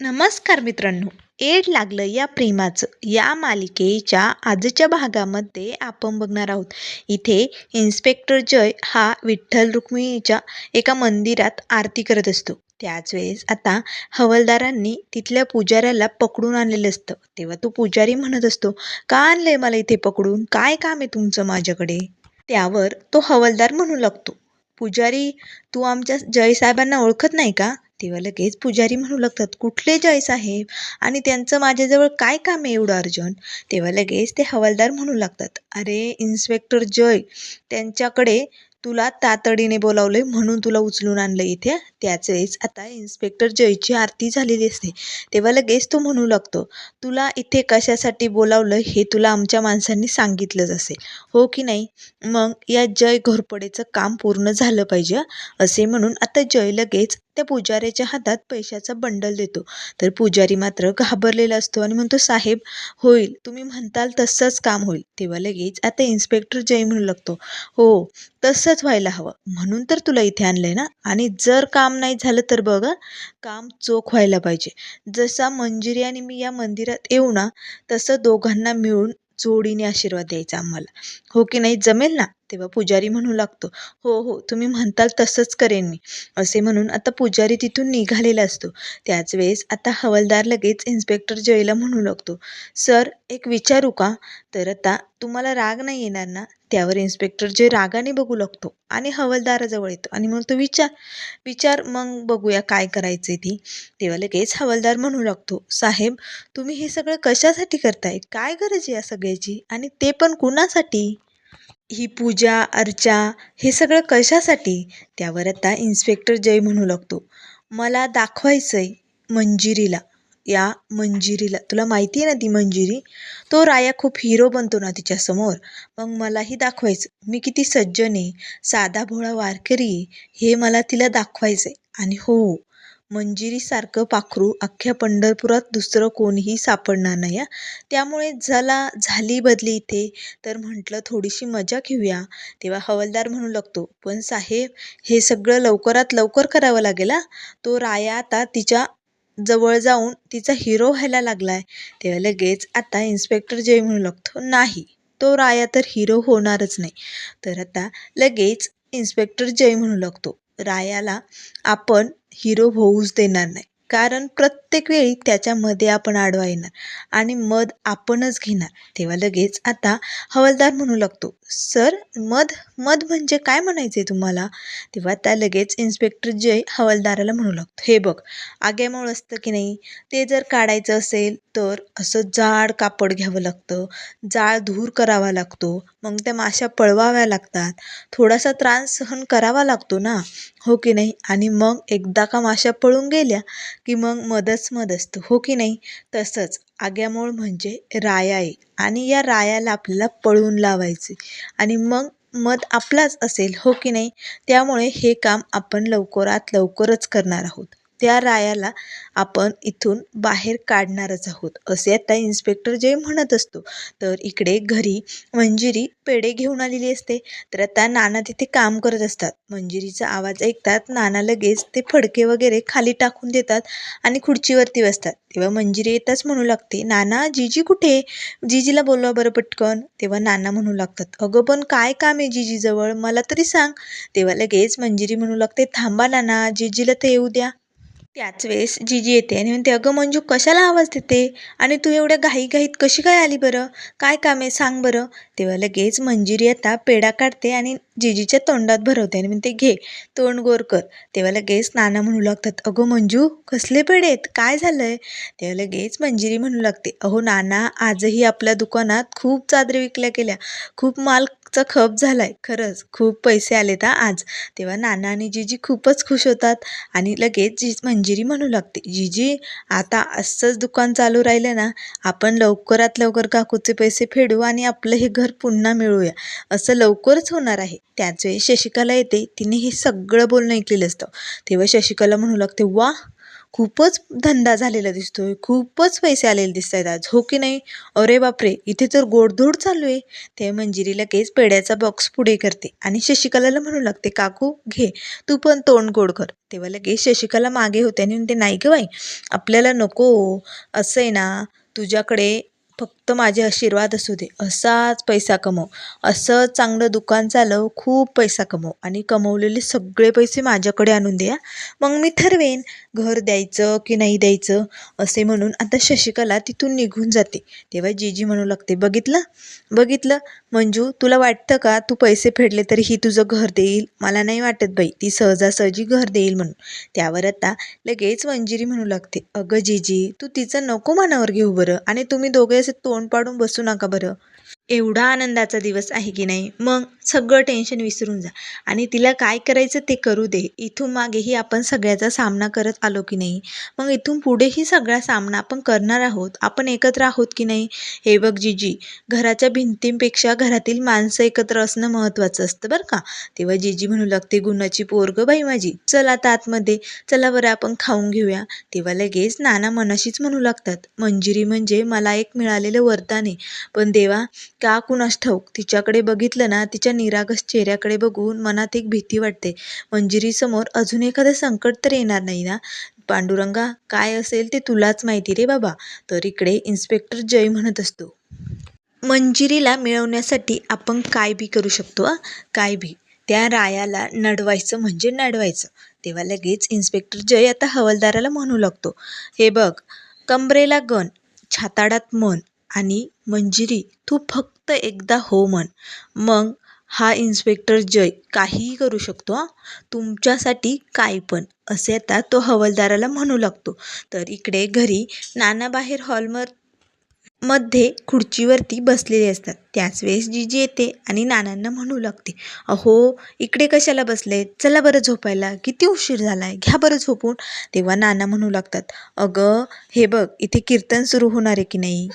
नमस्कार मित्रांनो. एड लागलं या प्रेमाचं. या मालिकेच्या आजच्या भागामध्ये आपण बघणार आहोत. इथे इन्स्पेक्टर जय हा विठ्ठल रुक्मिणीच्या एका मंदिरात आरती करत असतो. त्याच वेळेस आता हवालदारांनी तिथल्या पुजाऱ्याला पकडून आणलेलं असतं. तेव्हा तो पुजारी म्हणत असतो का आणलंय मला इथे पकडून? काय काम आहे तुमचं माझ्याकडे? त्यावर तो हवालदार म्हणू लागतो पुजारी तू आमच्या जयसाहेबांना ओळखत नाही का? तेव्हा लगेच पुजारी म्हणू लागतात कुठले जयसाहेब आणि त्यांचं माझ्याजवळ काय काम आहे एवढं अर्जंट? तेव्हा लगेच ते हवालदार म्हणू लागतात अरे इन्स्पेक्टर जय त्यांच्याकडे तुला तातडीने बोलावले म्हणून तुला उचलून आणलं इथे. त्याच वेळेस आता इन्स्पेक्टर जयची आरती झालेली असते. तेव्हा लगेच तो म्हणू लागतो तुला इथे कशासाठी बोलावलं हे तुला आमच्या माणसांनी सांगितलंच असेल हो की नाही? मग या जय घोरपडेचं काम पूर्ण झालं पाहिजे असे म्हणून आता जय लगेच त्या पुजाऱ्याच्या हातात पैशाचा बंडल देतो. तर पुजारी मात्र घाबरलेला असतो आणि म्हणतो साहेब होईल. तुम्ही म्हणताल तसंच काम होईल. तेव्हा लगेच आता इन्स्पेक्टर जय म्हणू लागतो हो तसं तसंच व्हायला हवं. म्हणून तर तुला इथे आणलंय ना? आणि जर काम नाही झालं तर बघ काम चोख व्हायला पाहिजे. जसा मंजिरी आणि मी या मंदिरात येऊ ना तसं दोघांना मिळून जोडीने आशीर्वाद द्यायचा आम्हाला. हो की नाही? जमेल ना? तेव्हा पुजारी म्हणू लागतो हो हो तुम्ही म्हणताल तसंच करेन मी. असे म्हणून आता पुजारी तिथून निघालेला असतो. त्याच वेळेस आता हवालदार लगेच इन्स्पेक्टर जयला म्हणू लागतो सर एक विचारू का? तर आता तुम्हाला राग नाही येणार ना? त्यावर इन्स्पेक्टर जय रागाने बघू लागतो आणि हवालदाराजवळ येतो आणि मग तो विचार विचार मग बघूया काय करायचं ती. तेव्हा लगेच हवालदार म्हणू लागतो साहेब तुम्ही हे सगळं कशासाठी करताय? काय गरज आहे या सगळ्याची? आणि ते पण कुणासाठी? ही पूजा अर्चा हे सगळं कशासाठी? त्यावर आता इन्स्पेक्टर जय म्हणू लागतो. मला दाखवायचं आहे मंजिरीला. या मंजिरीला. तुला माहिती आहे ना ती मंजिरी? तो राया खूप हिरो बनतो ना तिच्यासमोर मग मलाही दाखवायचं. मी किती सज्जन आहे. साधा भोळा वारकरी आहे. हे मला तिला दाखवायचं आहे आणि हो मंजिरीसारखं पाखरू अख्ख्या पंढरपुरात दुसरं कोणीही सापडणार नाही हं. त्यामुळे झाला झाली बदली इथे. तर म्हटलं थोडीशी मजा घेऊया. तेव्हा हवालदार म्हणू लागतो पण साहेब हे सगळं लवकरात लवकर करावं लागेल हा. तो राया आता तिच्या जवळ जाऊन तिचा हिरो व्हायला लागलाय. तेव्हा लगेच आता इन्स्पेक्टर जय म्हणू लागतो नाही तो राया तर हिरो होणारच नाही. तर आता लगेच इन्स्पेक्टर जय म्हणू लागतो रायाला आपण हिरो होऊच देणार नाही. कारण प्रत्येक वेळी त्याच्यामध्ये आपण आडवा येणार आणि मध आपणच घेणार. तेव्हा लगेच आता हवालदार म्हणू लागतो सर मध मध म्हणजे काय म्हणायचं आहे तुम्हाला? तेव्हा त्या लगेच इन्स्पेक्टर जय हवालदाराला म्हणू लागतो हे बघ आग्यामुळं असतं की नाही? ते जर काढायचं असेल तर असं जाड कापड घ्यावं लागतं जाळ धूर करावा लागतो मग त्या माशा पळवाव्या लागतात. थोडासा त्रास सहन करावा लागतो ना? हो की नाही? आणि मग एकदा का माशा पळून गेल्या की मग मदच मद असतं हो की नाही? तसंच आग्यामोळ म्हणजे राया आहे आणि या रायाला आपल्याला पळवून लावायचे आणि मग मत आपलाच असेल हो की नाही? त्यामुळे हे काम आपण लवकरात लवकरच करणार आहोत. त्या रायाला आपण इथून बाहेर काढणारच आहोत असे आता इन्स्पेक्टर जय म्हणत असतो. तर इकडे घरी मंजिरी पेढे घेऊन आलेली असते. तर आता नाना तिथे काम करत असतात. मंजिरीचा आवाज ऐकतात नाना लगेच ते फडके वगैरे खाली टाकून देतात आणि खुर्चीवरती बसतात. तेव्हा मंजिरी येताच म्हणू लागते नाना जीजी कुठे जीजीला बोलवा बरं पटकन. तेव्हा नाना म्हणू लागतात अगं पण काय काम आहे जीजीजवळ? मला तरी सांग. तेव्हा लगेच मंजिरी म्हणू लागते थांबा नाना जीजीला तर येऊ द्या. त्याच वेळेस जीजी येते आणि म्हणते अगं मंजू कशाला आवाज देते? आणि तू एवढ्या घाईघाईत कशी काय आली बरं? काय काम आहे? सांग बरं. तेव्हा लगेच मंजिरी आता पेढा काढते आणि जिजीच्या तोंडात भरवते आणि म्हणते घे तोंड गोर कर. तेव्हा लगेच नाना म्हणू लागतात अगं मंजू कसले पेढे आहेत? काय झालं आहे तेव्हा लगेच मंजिरी म्हणू लागते अहो नाना आजही आपल्या दुकानात खूप चादरी विकल्या गेल्या. खूप मालचा खप झाला आहे खरंच? खूप पैसे आले तर आज. तेव्हा नाना आणि जीजी खूपच खुश होतात आणि लगेच जी मंजिरी म्हणू लागते जीजी आता असंच दुकान चालू राहिलं ना आपण लवकरात लवकर काकूचे पैसे फेडू आणि आपलं हे घर पुन्हा मिळूया. असं लवकरच होणार आहे. त्याच वेळी शशिकला येते. तिने हे सगळं बोलणं ऐकलेलं असतं. तेव्हा शशिकला म्हणू लागते वा खूपच धंदा झालेला दिसतोय. खूपच पैसे आलेले दिसत आहेत आज. हो की नाही? अरे बापरे! इथे तर गोडधोड चालू आहे. ते मंजिरी लगेच पेड्याचा बॉक्स पुढे करते आणि शशिकलाला म्हणू लागते काकू घे. तू पण तोंड गोड कर. तेव्हा लगेच शशिकला मागे होते आणि म्हणते नाही गं बाई आपल्याला नको. असं आहे ना तुझ्याकडे फक्त माझे आशीर्वाद असू दे. असाच पैसा कमव. असं चांगलं दुकान चालव खूप पैसा कमव. आणि कमवलेले सगळे पैसे माझ्याकडे आणून द्या मग मी ठरवेन घर द्यायचं की नाही द्यायचं असे म्हणून. आता शशिकला तिथून निघून जाते. तेव्हा जीजी म्हणू लागते बघितलं? बघितलं? मंजू तुला वाटतं का तू पैसे फेडले तरी ही तुझं घर देईल? मला नाही वाटत बाई. ती सहजासहजी घर देईल म्हणून. त्यावर आता लगेच मंजिरी म्हणू लागते अगं जीजी तू तिचं नको मनावर घेऊ बरं. आणि तुम्ही दोघे असे तोंड पाडून बसू नका बरं. एवढा आनंदाचा दिवस आहे की नाही? मग सगळं टेन्शन विसरून जा. आणि तिला काय करायचं ते करू दे. इथून मागेही आपण सगळ्याचा सामना करत आलो की नाही? मग इथून पुढेही सगळा सामना आपण करणार आहोत? आपण एकत्र आहोत की नाही? हे बघ जीजी घराच्या भिंतींपेक्षा घरातील माणसं एकत्र असणं महत्त्वाचं असतं बरं का? तेव्हा जीजी म्हणू लागते गुणाची पोरग बाई माझी. चल आता आतमध्ये. चला बरं आपण खाऊन घेऊया. तेव्हा लगेच नाना मनाशीच म्हणू लागतात मंजिरी म्हणजे मला एक मिळालेलं वरदान आहे. पण देवा का कुणास ठाऊक? तिच्याकडे बघितलं ना तिच्या निरागस चेहऱ्याकडे बघून मनात एक भीती वाटते. मंजिरीसमोर अजून एखादं संकट तर येणार नाही ना? पांडुरंगा काय असेल ते तुलाच माहिती रे बाबा. तर इकडे इन्स्पेक्टर जय म्हणत असतो. मंजिरीला मिळवण्यासाठी आपण काय बी करू शकतो काय बी? त्या रायाला नडवायचं म्हणजे नडवायचं. तेव्हा लगेच इन्स्पेक्टर जय आता हवालदाराला म्हणू लागतो. हे बघ कमरेला गण छाताडात मन आणि मंजिरी तू फक्त एकदा हो म्हण. मग हा इन्स्पेक्टर जय काहीही करू शकतो हां? तुमच्यासाठी काय पण. असे आता तो हवालदाराला म्हणू लागतो. तर इकडे घरी नाना बाहेर हॉलमरमध्ये खुर्चीवरती बसलेले असतात. त्याच वेळेस जीजी येते आणि नानांना म्हणू लागते अहो इकडे कशाला बसले चला बरं झोपायला. किती उशीर झाला आहे घ्या बरं झोपून. तेव्हा नाना म्हणू लागतात अगं हे बघ इथे कीर्तन सुरू होणार आहे की नाही?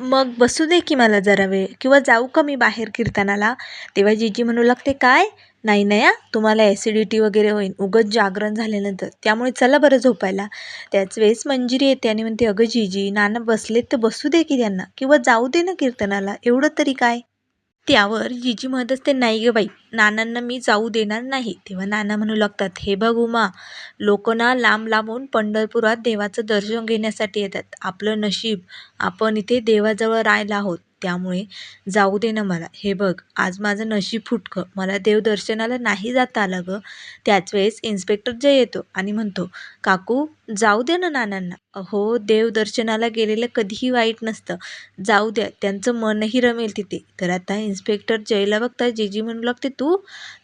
मग बसू दे की मला जरा वेळ. किंवा जाऊ का मी बाहेर कीर्तनाला? तेव्हा जीजी म्हणू लागते काय? नाही नया तुम्हाला ॲसिडिटी वगैरे होईल उगत जागरण झाल्यानंतर. त्यामुळे चला बरं झोपायला. त्याच वेळेस मंजिरी येते आणि म्हणते अगं जीजी नाना बसलेत तर बसू दे की त्यांना. किंवा जाऊ दे ना कीर्तनाला. एवढं तरी काय? त्यावर जिजी म्हणत असते नाही ग बाई नानांना मी जाऊ देणार नाही. तेव्हा नाना म्हणू लागतात हे बघ उमा लोक ना लांब लांबून पंढरपुरात देवाचं दर्शन घेण्यासाठी येतात. आपलं नशीब आपण इथे देवाजवळ राहायला आहोत. त्यामुळे जाऊ दे ना मला. हे बघ आज माझं नशीब फुटकं. मला देवदर्शनाला नाही जाता आलं गं. त्याच वेळेस इन्स्पेक्टर जय येतो आणि म्हणतो काकू जाऊ दे ना नानांना. अहो देवदर्शनाला गेलेलं कधीही वाईट नसतं. जाऊ द्या त्यांचं मनही रमेल तिथे. तर आता इन्स्पेक्टर जयला बघता जीजी म्हणू लागते तू?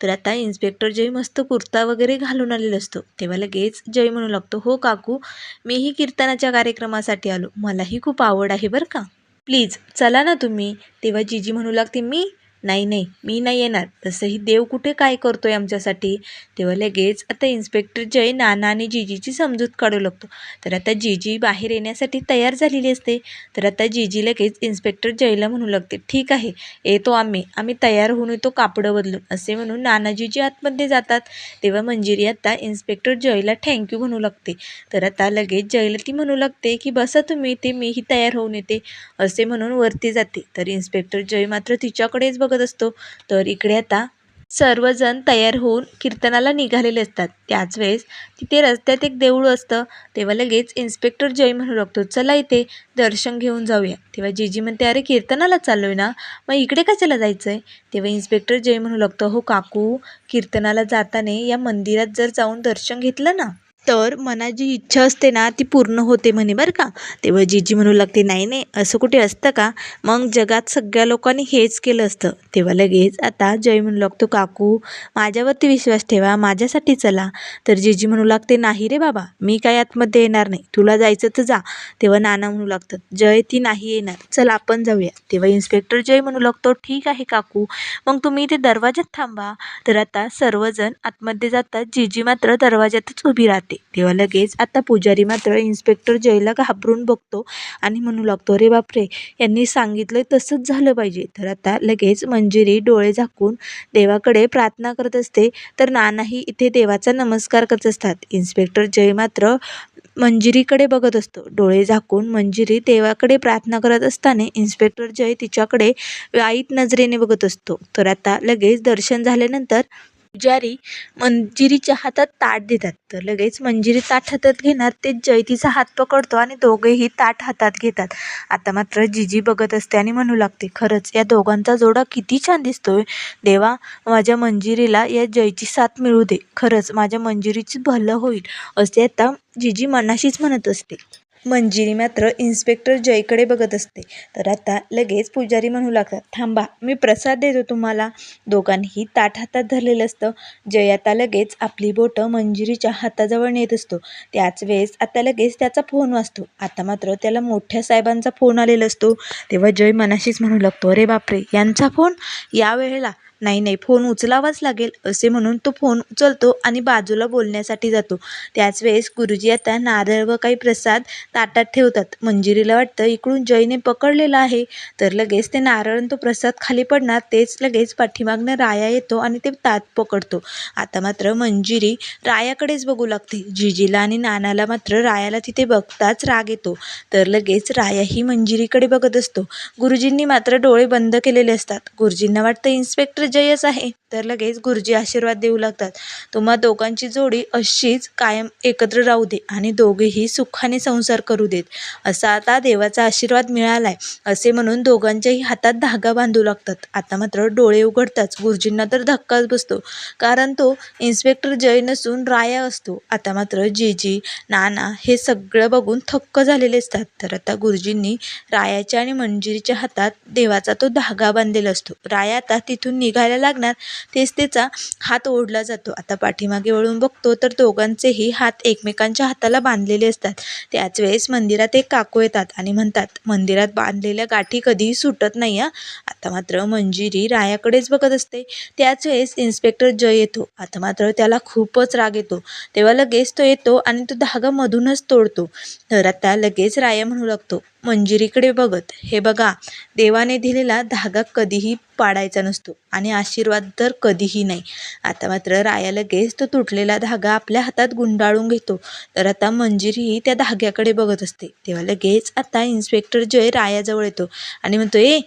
तर आता इन्स्पेक्टर जय मस्त कुर्ता वगैरे घालून आलेला असतो. तेव्हा लगेच जय म्हणू लागतो हो काकू मीही कीर्तनाच्या कार्यक्रमासाठी आलो. मलाही खूप आवड आहे बरं का? प्लीज चला ना तुम्ही. तेव्हा जीजी म्हणू लागते मी नाही नाही मी नाही येणार. तसंही देव कुठे काय करतोय आमच्यासाठी? तेव्हा लगेच आता इन्स्पेक्टर जय नाना आणि जीजीची समजूत काढू लागतो. तर आता जीजी बाहेर येण्यासाठी तयार झालेली असते. तर आता जीजी लगेच इन्स्पेक्टर जयला म्हणू लागते ठीक आहे येतो आम्ही. आम्ही तयार होऊन येतो कापडं बदलून. असे म्हणून नानाजीजी आतमध्ये जातात. तेव्हा मंजिरी आता इन्स्पेक्टर जयला थँक्यू म्हणू लागते. तर आता लगेच जयला ती म्हणू लागते की बसा तुम्ही ते मीही तयार होऊन येते. असे म्हणून वरती जाते. तर इन्स्पेक्टर जय मात्र तिच्याकडेच बघत असतो. तर इकडे आता सर्वजण तयार होऊन कीर्तनाला निघालेले असतात. त्याच वेळेस तिथे रस्त्यात एक देऊळ असतं. तेव्हा लगेच इन्स्पेक्टर जय म्हणू लागतो चला इथे दर्शन घेऊन जाऊया. तेव्हा जीजी म्हणते अरे कीर्तनाला चाललोय ना? मग इकडे कशाला जायचं आहे तेव्हा इन्स्पेक्टर जय म्हणू लागतो हो काकू कीर्तनाला जाताना या मंदिरात जर जाऊन दर्शन घेतलं ना तर मनात जी इच्छा असते ना ती पूर्ण होते म्हणे बरं का. तेव्हा जीजी म्हणू लागते नाही नाही असं कुठे असतं का? मग जगात सगळ्या लोकांनी हेच केलं असतं. तेव्हा लगेच आता जय म्हणू लागतो काकू माझ्यावरती विश्वास ठेवा माझ्यासाठी चला. तर जीजी म्हणू लागते नाही रे बाबा मी काय आतमध्ये येणार नाही तुला जायचं तर जा. तेव्हा नाना म्हणू लागतात जय ती नाही येणार चल आपण जाऊया. तेव्हा इन्स्पेक्टर जय म्हणू लागतो ठीक आहे काकू मग तुम्ही इथे दरवाज्यात थांबा. तर आता सर्वजण आतमध्ये जातात जीजी मात्र दरवाज्यातच उभी राहते. तेव्हा लगेच आता पुजारी मात्र इन्स्पेक्टर जयला घाबरून बघतो आणि म्हणू लागतो अरे बापरे यांनी सांगितलं तसंच झालं पाहिजे. तर आता लगेच मंजिरी डोळे झाकून देवाकडे प्रार्थना करत असते. तर नानाही इथे देवाचा नमस्कार करत असतात. इन्स्पेक्टर जय मात्र मंजिरीकडे बघत असतो. डोळे झाकून मंजिरी देवाकडे प्रार्थना करत असताना इन्स्पेक्टर जय तिच्याकडे वाईट नजरेने बघत असतो. तर आता लगेच दर्शन झाल्यानंतर पुजारी मंजिरीच्या हातात ताट देतात. तर लगेच मंजिरी ताट हातात घेणार ते जय तिचा हात पकडतो आणि दोघेही ताट हातात घेतात. आता मात्र जिजी बघत असते आणि म्हणू लागते खरंच या दोघांचा जोडा किती छान दिसतोय. देवा माझ्या मंजिरीला या जयची साथ मिळू दे. खरंच माझ्या मंजिरीची भलं होईल असे आता जिजी मनाशीच म्हणत असते. मंजिरी मात्र इन्स्पेक्टर जयकडे बघत असते. तर आता लगेच पुजारी म्हणू लागतात थांबा मी प्रसाद देतो तुम्हाला. दोघांनीही ताट हातात धरलेलं असतं. जय आता लगेच आपली बोटं मंजिरीच्या हाताजवळ नेत असतो. त्याच वेळेस आता लगेच त्याचा फोन वाजतो. आता मात्र त्याला मोठ्या साहेबांचा फोन आलेला असतो. तेव्हा जय मनाशीच म्हणू लागतो अरे बापरे यांचा फोन या वेळेला. नाही नाही फोन उचलावाच लागेल असे म्हणून तो फोन उचलतो आणि बाजूला बोलण्यासाठी जातो. त्याच वेळेस गुरुजी आता नारळ व काही प्रसाद ताटात ठेवतात. मंजिरीला वाटतं इकडून जयने पकडलेला आहे. तर लगेच ते नारळ आणि तो प्रसाद खाली पडणार तेच लगेच पाठीमागनं राया येतो आणि ते ताट पकडतो. आता मात्र मंजिरी रायाकडेच बघू लागते. जिजीला आणि नानाला मात्र रायाला तिथे बघताच राग येतो. तर लगेच राया ही मंजिरीकडे बघत असतो. गुरुजींनी मात्र डोळे बंद केलेले असतात. गुरुजींना वाटतं इन्स्पेक्टर जयच आहे तर लगेच गुरुजी आशीर्वाद देऊ लागतात. तुम्हा दोघांची जोडी अशीच कायम एकत्र राहू दे आणि दोघेही सुखाने संसार करू देत. असा आता देवाचा आशीर्वाद मिळालाय असे म्हणून दोघांच्याही हातात धागा बांधू लागतात. आता मात्र डोळे उघडताच गुरुजींना तर धक्काच बसतो कारण तो इन्स्पेक्टर जय नसून राया असतो. आता मात्र जीजी नाना हे सगळं बघून थक्क झालेले असतात. तर आता गुरुजींनी रायाच्या आणि मंजिरीच्या हातात देवाचा तो धागा बांधलेला असतो. राया आता तिथून निघायला लागणार तेच त्याचा हात ओढला जातो. आता पाठीमागे वळून बघतो तर दोघांचेही हात एकमेकांच्या हाताला बांधलेले असतात. त्याच वेळेस मंदिरात एक काकू येतात आणि म्हणतात मंदिरात बांधलेल्या गाठी कधीही सुटत नाही आता मात्र मंजिरी रायाकडेच बघत असते. त्याच वेळेस इन्स्पेक्टर जय येतो. आता मात्र त्याला खूपच राग येतो. तेव्हा लगेच तो येतो आणि तो धागा मधूनच तोडतो. तर आता लगेच राया म्हणू लागतो मंजिरीकडे बघत हे बघा देवाने दिलेला धागा कधीही पाडायचा नसतो आणि आशीर्वाद तर कधीही नाही. आता मात्र राया लगेच तो तुटलेला धागा आपल्या हातात गुंडाळून घेतो. तर आता मंजिरीही त्या धाग्याकडे बघत असते. तेव्हा लगेच आता इन्स्पेक्टर जय रायाजवळ येतो आणि म्हणतो ए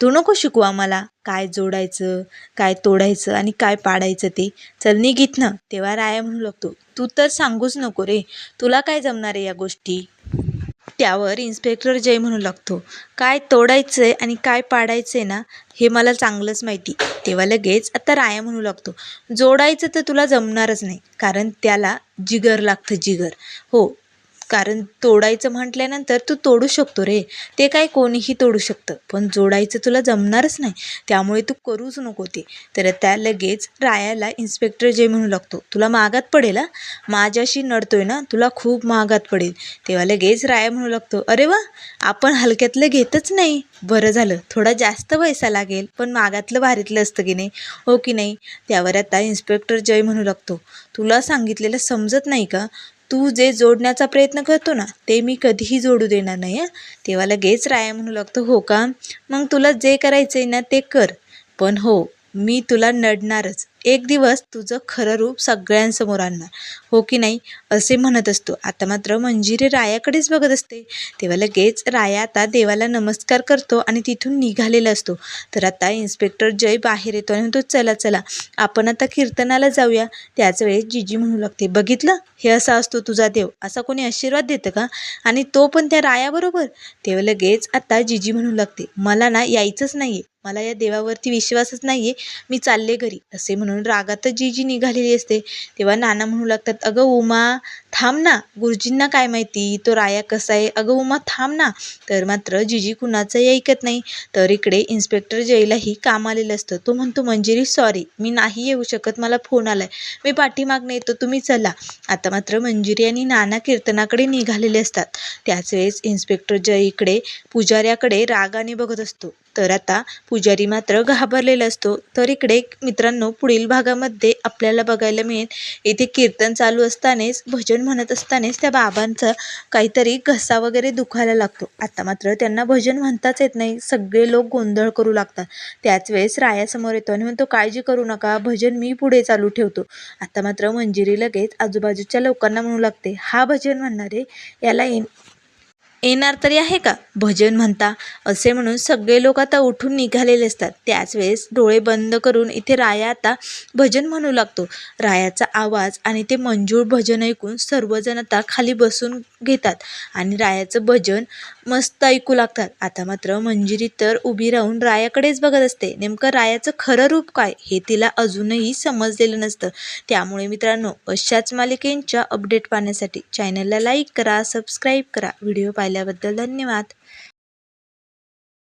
तू नको शिकू आम्हाला. काय जोडायचं काय तोडायचं आणि काय पाडायचं ते? चल निघित ना तेव्हा राया म्हणू लागतो तू तर सांगूच नको रे. तुला काय जमणार आहे या गोष्टी? त्यावर इन्स्पेक्टर जय म्हणू लागतो. काय तोडायचं आहे आणि काय पाडायचं आहे ना हे मला चांगलंच माहिती. तेव्हा लगेच आता राया म्हणू लागतो. जोडायचं तर तुला जमणारच नाही कारण त्याला जिगर लागतं जिगर. हो कारण तोडायचं म्हटल्यानंतर तू तोडू शकतो रे. ते काय कोणीही तोडू शकतं. पण जोडायचं तुला जमणारच नाही. त्यामुळे तू करूच नको ते. तर त्या लगेच रायाला इन्स्पेक्टर जे म्हणू लागतो तुला मागात पडेल हा? माझ्याशी नडतोय ना? तुला खूप महागात पडेल. तेव्हा लगेच राया म्हणू लागतो अरे वा! आपण हलक्यातलं घेतच नाही. बरं झालं. थोडा जास्त पैसा लागेल पण मागातलं भारीतलं असतं की नाही? हो की नाही? त्यावर आता इन्स्पेक्टर जय म्हणू लागतो तुला सांगितलेलं समजत नाही का? तू जे जोडण्याचा प्रयत्न करतो ना ते मी कधीही जोडू देणार नाही हं. तेव्हा लगेच राया म्हणू लागतो हो का? मग तुला जे करायचं आहे ना ते कर. पण हो मी तुला नडणारच. एक दिवस तुझं खरं रूप सगळ्यांसमोर आणणार. हो की नाही? असे म्हणत असतो. आता मात्र मंजिरी रायाकडेच बघत असते. तेव्हा लगेच राया आता देवाला नमस्कार करतो आणि तिथून निघालेला असतो. तर आता इन्स्पेक्टर जय बाहेर येतो आणि म्हणतो चला चला आपण आता कीर्तनाला जाऊया. त्याच वेळेस जिजी म्हणू लागते बघितलं? हे असा असतो तुझा देव. असा कोणी आशीर्वाद देतं का? आणि तो पण त्या रायाबरोबर तेव्हा लगेच आता जिजी म्हणू लागते मला ना यायचंच नाही आहे मला या देवावरती विश्वासच नाही आहे मी चालले घरी. असे म्हणून म्हणून रागातच जी जी निघालेली असते तेव्हा नाना म्हणू लागतात अगं उमा थांब ना गुरुजींना काय माहिती? तो राया कसा आहे? अगं उमा थांब ना. तर मात्र जिजी कुणाचंही ऐकत नाही. तर इकडे इन्स्पेक्टर जयलाही काम आलेलं असतं. तो म्हणतो मंजिरी सॉरी मी नाही येऊ शकत मला फोन आलाय. मी पाठीमागणे येतो तुम्ही चला. आता मात्र मंजिरी आणि नाना कीर्तनाकडे निघालेले असतात. त्याच वेळेस इन्स्पेक्टर जय इकडे पुजाऱ्याकडे रागाने बघत असतो. तर आता पुजारी मात्र घाबरलेला असतो. तर इकडे मित्रांनो पुढील भागामध्ये आपल्याला बघायला मिळेल. इथे कीर्तन चालू असतानाच भजन म्हणत असतानाच त्या बाबांचं काहीतरी घसा वगैरे दुखायला लागतो. आता मात्र त्यांना भजन म्हणताच येत नाही. सगळे लोक गोंधळ करू लागतात. त्याच वेळेस रायासमोर येतो आणि म्हणतो काळजी करू नका. भजन मी पुढे चालू ठेवतो. आता मात्र मंजिरी लगेच आजूबाजूच्या लोकांना म्हणू लागते हा भजन म्हणणारे याला येण येणार तरी आहे का? भजन म्हणता असे म्हणून सगळे लोक आता उठून निघालेले असतात. त्याच वेळेस डोळे बंद करून इथे राया आता भजन म्हणू लागतो. रायाचा आवाज आणि ते मंजूळ भजन ऐकून सर्वजण आता खाली बसून घेतात आणि रायाचं भजन मस्त ऐकू लागतात. आता मात्र मंजिरी तर उभी राहून रायाकडेच बघत असते. नेमकं रायाचं खरं रूप काय? हे तिला अजूनही समजलेलं नसतं. त्यामुळे मित्रांनो अशाच मालिकेंच्या अपडेट पाहण्यासाठी चॅनलला लाईक करा सबस्क्राईब करा. व्हिडिओ पाहिजे पाहिल्याबद्दल धन्यवाद.